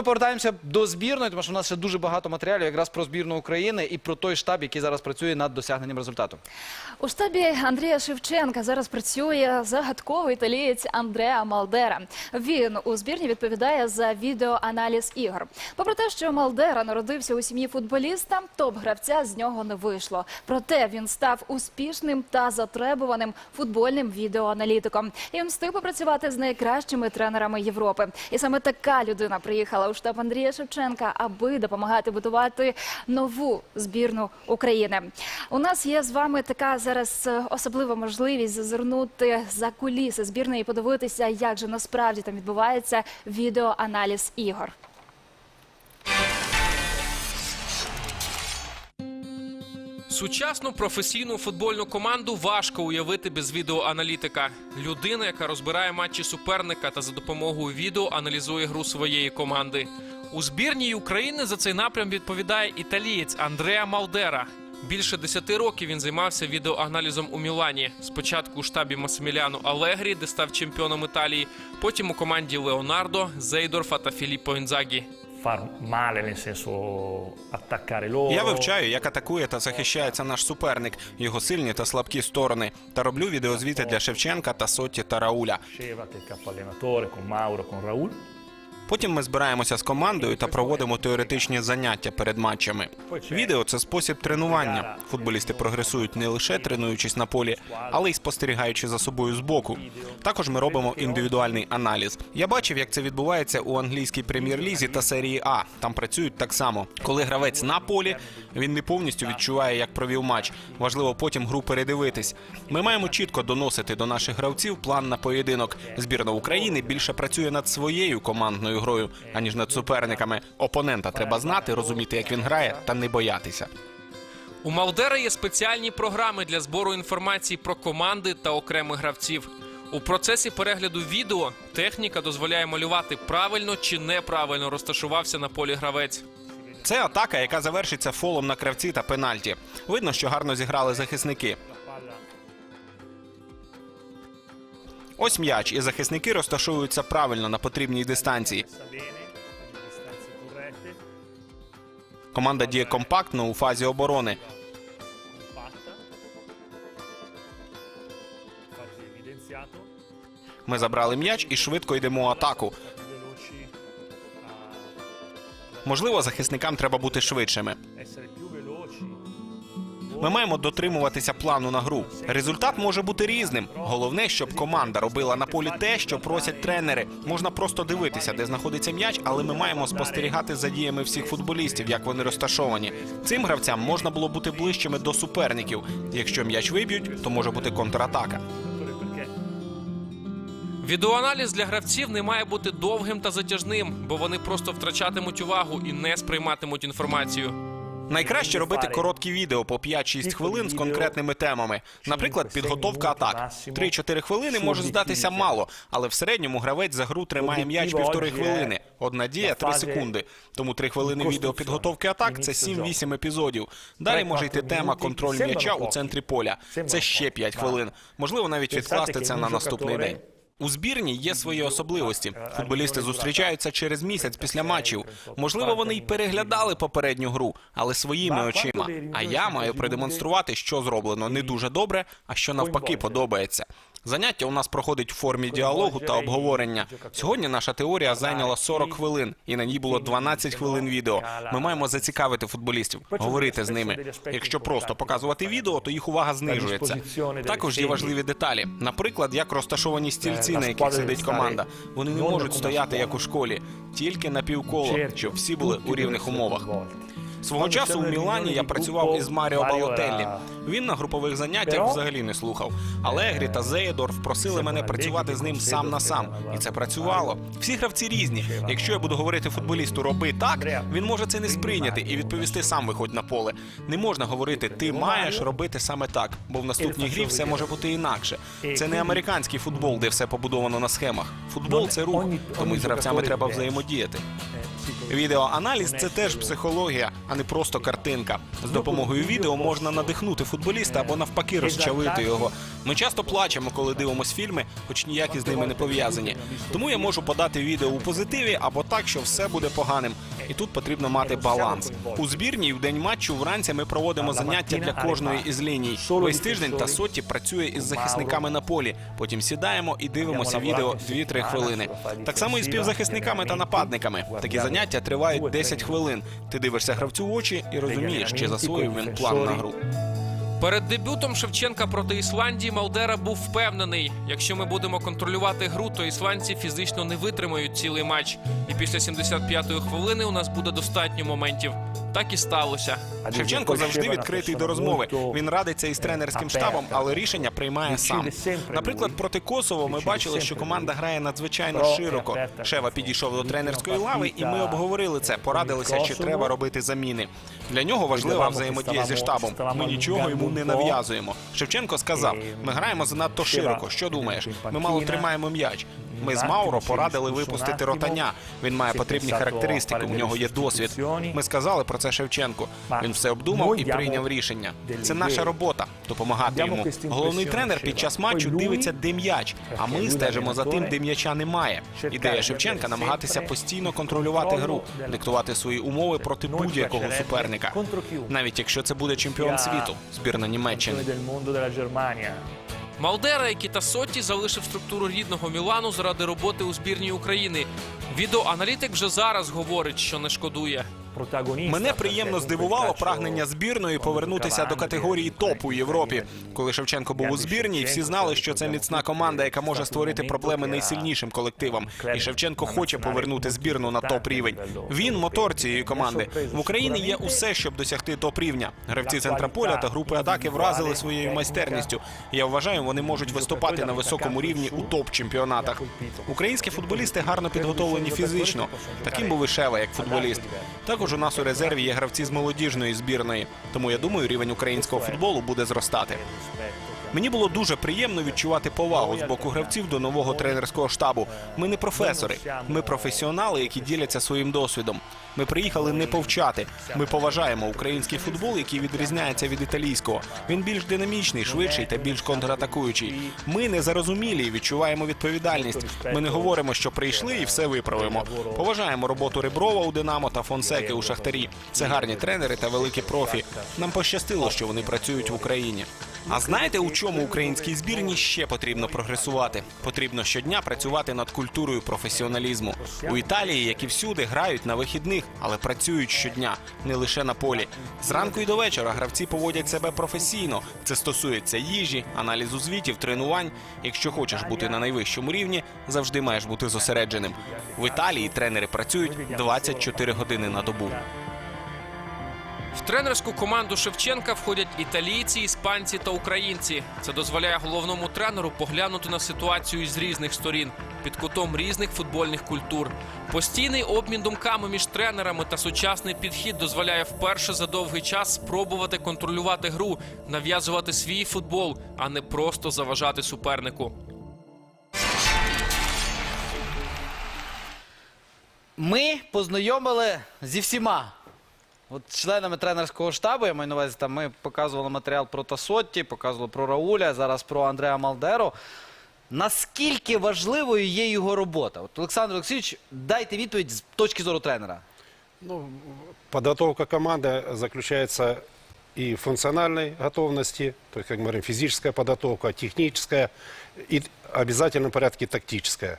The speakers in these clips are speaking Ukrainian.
Ми повертаємося до збірної, тому що в нас ще дуже багато матеріалів якраз про збірну України і про той штаб, який зараз працює над досягненням результату. У штабі Андрія Шевченка зараз працює загадковий італієць Андреа Малдера. Він у збірні відповідає за відеоаналіз ігор. Попри те, що Малдера народився у сім'ї футболіста, топ-гравця з нього не вийшло. Проте він став успішним та затребуваним футбольним відеоаналітиком. І він встиг попрацювати з найкращими тренерами Європи. І саме така людина приїхала у штаб Андрія Шевченка, аби допомагати будувати нову збірну України. У нас є з вами така зараз е, особлива можливість зазирнути за куліси збірної і подивитися, як же насправді там відбувається відеоаналіз ігор. Сучасну професійну футбольну команду важко уявити без відеоаналітика. Людина, яка розбирає матчі суперника та за допомогою відео аналізує гру своєї команди. У збірній України за цей напрям відповідає італієць Андреа Малдера. Більше 10 років він займався відеоаналізом у Мілані. Спочатку у штабі Масиміляно Алегрі, де став чемпіоном Італії, потім у команді Леонардо, Зейдорфа та Філіппо Інзагі. Far male, nel senso attaccare loro. Я вивчаю, як атакує та захищається наш суперник, його сильні та слабкі сторони. Та роблю відеозвіти для Шевченка та Сотті та Рауля. Шевати che il capo allenatore con Mauro, con Raul. Потім ми збираємося з командою та проводимо теоретичні заняття перед матчами. Відео це спосіб тренування. Футболісти прогресують не лише тренуючись на полі, але й спостерігаючи за собою збоку. Також ми робимо індивідуальний аналіз. Я бачив, як це відбувається у англійській прем'єр-лізі та серії А. Там працюють так само. Коли гравець на полі, він не повністю відчуває, як провів матч. Важливо потім гру передивитись. Ми маємо чітко доносити до наших гравців план на поєдинок. Збірна України більше працює над своєю командною грою, аніж над суперниками. Опонента треба знати, розуміти, як він грає, та не боятися. У Малдера є спеціальні програми для збору інформації про команди та окремих гравців. У процесі перегляду відео техніка дозволяє малювати правильно чи неправильно розташувався на полі гравець. Це атака, яка завершиться фолом на кравці та пенальті. Видно, що гарно зіграли захисники. Ось м'яч, і захисники розташовуються правильно на потрібній дистанції. Команда діє компактно у фазі оборони. Ми забрали м'яч і швидко йдемо у атаку. Можливо, захисникам треба бути швидшими. Ми маємо дотримуватися плану на гру. Результат може бути різним. Головне, щоб команда робила на полі те, що просять тренери. Можна просто дивитися, де знаходиться м'яч, але ми маємо спостерігати за діями всіх футболістів, як вони розташовані. Цим гравцям можна було бути ближчими до суперників. Якщо м'яч виб'ють, то може бути контратака. Відеоаналіз для гравців не має бути довгим та затяжним, бо вони просто втрачатимуть увагу і не сприйматимуть інформацію. Найкраще робити короткі відео по 5-6 хвилин з конкретними темами. Наприклад, підготовка атак. 3-4 хвилини може здатися мало, але в середньому гравець за гру тримає м'яч півтори хвилини. Одна дія 3 секунди. Тому 3 хвилини відео підготовки атак це 7-8 епізодів. Далі може йти тема контроль м'яча у центрі поля. Це ще 5 хвилин. Можливо, навіть відкласти це на наступний день. У збірні є свої особливості. Футболісти зустрічаються через місяць після матчів. Можливо, вони й переглядали попередню гру, але своїми очима. А я маю продемонструвати, що зроблено не дуже добре, а що навпаки подобається. Заняття у нас проходить в формі діалогу та обговорення. Сьогодні наша теорія зайняла 40 хвилин, і на ній було 12 хвилин відео. Ми маємо зацікавити футболістів, говорити з ними. Якщо просто показувати відео, то їх увага знижується. Також є важливі деталі. Наприклад, як розташовані стільці, на яких сидить команда. Вони не можуть стояти як у школі, тільки на півколо, щоб всі були у рівних умовах. Свого часу у Мілані я працював із Маріо Балотеллі. Він на групових заняттях взагалі не слухав. Алегрі та Зеєдорф просили мене працювати з ним сам на сам, і це працювало. Всі гравці різні. Якщо я буду говорити футболісту роби так, він може це не сприйняти і відповісти сам виходь на поле. Не можна говорити, ти маєш робити саме так, бо в наступній грі все може бути інакше. Це не американський футбол, де все побудовано на схемах. Футбол це рух, тому з гравцями треба взаємодіяти. Відеоаналіз це теж психологія, а не просто картинка. З допомогою відео можна надихнути футболіста або навпаки розчавити його. Ми часто плачемо, коли дивимося фільми, хоч ніякі з ними не пов'язані. Тому я можу подати відео у позитиві або так, що все буде поганим. І тут потрібно мати баланс. У збірній в день матчу вранці ми проводимо заняття для кожної із ліній. Весь тиждень та соті працює із захисниками на полі. Потім сідаємо і дивимося відео 2-3 хвилини. Так само і з півзахисниками та нападниками. Такі заняття тривають 10 хвилин. Ти дивишся гравцю в очі і розумієш, чи засвоїв він план на гру. Перед дебютом Шевченка проти Ісландії Малдера був впевнений, якщо ми будемо контролювати гру, то ісландці фізично не витримають цілий матч. І після 75-ї хвилини у нас буде достатньо моментів. Так і сталося. Шевченко завжди відкритий до розмови. Він радиться із тренерським штабом, але рішення приймає сам. Наприклад, проти Косово ми бачили, що команда грає надзвичайно широко. Шева підійшов до тренерської лави, і ми обговорили це. Порадилися, чи треба робити заміни. Для нього важлива взаємодія зі штабом. Ми нічого йому не нав'язуємо. Шевченко сказав: ми граємо занадто широко. Що думаєш? Ми мало тримаємо м'яч. Ми з Мауро порадили випустити ротаня. Він має потрібні характеристики. У нього є досвід. Ми сказали про це Шевченку. Він все обдумав і прийняв рішення. Це наша робота допомагати йому. Головний тренер під час матчу дивиться, де м'яч. А ми стежимо за тим, де м'яча немає. Ідея Шевченка намагатися постійно контролювати гру, диктувати свої умови проти будь-якого суперника, навіть якщо це буде чемпіон світу, збірна Німеччини. Малдера, які та Сотті, залишив структуру рідного Мілану заради роботи у збірній України. Відеоаналітик вже зараз говорить, що не шкодує. Мене приємно здивувало прагнення збірної повернутися до категорії топу у Європі. Коли Шевченко був у збірній, всі знали, що це міцна команда, яка може створити проблеми найсильнішим колективам. І Шевченко хоче повернути збірну на топ рівень. Він мотор цієї команди. В Україні є усе, щоб досягти топ рівня. Гравці центра поля та групи атаки вразили своєю майстерністю. Я вважаю, вони можуть виступати на високому рівні у топ чемпіонатах. Українські футболісти гарно підготовлені фізично. Таким був і Шева як футболіст. Також у нас у резерві є гравці з молодіжної збірної. Тому я думаю, рівень українського футболу буде зростати. Мені було дуже приємно відчувати повагу з боку гравців до нового тренерського штабу. Ми не професори, ми професіонали, які діляться своїм досвідом. Ми приїхали не повчати. Ми поважаємо український футбол, який відрізняється від італійського. Він більш динамічний, швидший та більш контратакуючий. Ми не зарозумілі і відчуваємо відповідальність. Ми не говоримо, що прийшли і все виправимо. Поважаємо роботу Реброва у Динамо та Фонсеки у Шахтарі. Це гарні тренери та великі профі. Нам пощастило, що вони працюють в Україні. А знаєте, у чому українській збірні ще потрібно прогресувати? Потрібно щодня працювати над культурою професіоналізму. У Італії, як і всюди, грають на вихідних, але працюють щодня, не лише на полі. Зранку і до вечора гравці поводять себе професійно. Це стосується їжі, аналізу звітів, тренувань. Якщо хочеш бути на найвищому рівні, завжди маєш бути зосередженим. В Італії тренери працюють 24 години на добу. В тренерську команду Шевченка входять італійці, іспанці та українці. Це дозволяє головному тренеру поглянути на ситуацію з різних сторін під кутом різних футбольних культур. Постійний обмін думками між тренерами та сучасний підхід дозволяє вперше за довгий час спробувати контролювати гру, нав'язувати свій футбол, а не просто заважати супернику. Ми познайомили зі всіма. От членами тренерського штабу, я маю на увазі, там ми показували матеріал про Тасотті, показували про Рауля, зараз про Андреа Малдеро. Наскільки важливою є його робота? От Олександр Олексійович, дайте відповідь з точки зору тренера. Ну, подготовка команды заключается и в функциональной готовности, то есть, как мы говорим, физическая подготовка, техническая в обязательном порядке тактическая.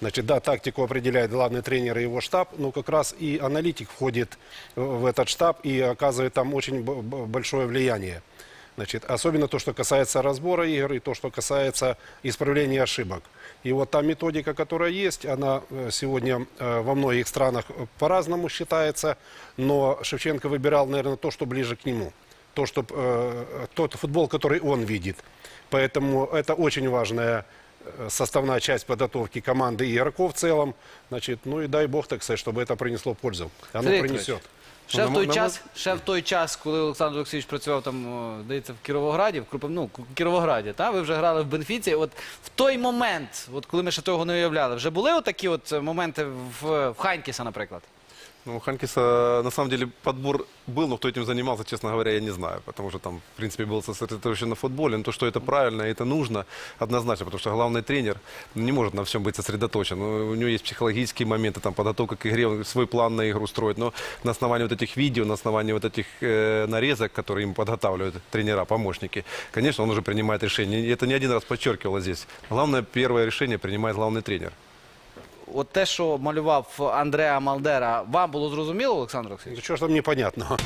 Значит, да, тактику определяет главный тренер и его штаб, но как раз и аналитик входит в этот штаб и оказывает там очень б- б- большое влияние. Значит, особенно то, что касается разбора игр и то, что касается исправления ошибок. И вот та методика, которая есть, она э, сегодня э, во многих странах э, по-разному считается, но Шевченко выбирал, наверное, то, что ближе к нему. То, что, э, тот футбол, который он видит. Поэтому это очень важная э, составная часть подготовки команды и игроков в целом. Значит, ну и дай бог, так сказать, чтобы это принесло пользу. Оно Сергій принесет. Вікторович, Ще Ну, в на той мо- час, ще в той час, коли Олександр Олексійович працював там, о, здається, в Кіровограді, в Крупом, ну, в Кіровограді, та? ви вже грали в Бенфіці. От в той момент, от коли ми ще того не уявляли, вже були отакі от е, моменти в, в Хайнкіса, наприклад? Ну, у Ханкиса, на самом деле, подбор был, но кто этим занимался, честно говоря, я не знаю. Потому что там, в принципе, был сосредоточен на футболе. Но то, что это правильно, и это нужно, однозначно. Потому что главный тренер не может на всем быть сосредоточен. Ну, у него есть психологические моменты, там, подготовка к игре, он свой план на игру строит. Но на основании вот этих видео, на основании вот этих э, нарезок, которые ему подготавливают тренера, помощники, конечно, он уже принимает решение. И это не один раз подчеркивало здесь. Главное, первое решение принимает главный тренер. От те, що малював Андреа Малдера, вам було зрозуміло, Олександр Олексійович? Ну, что ж там непонятного?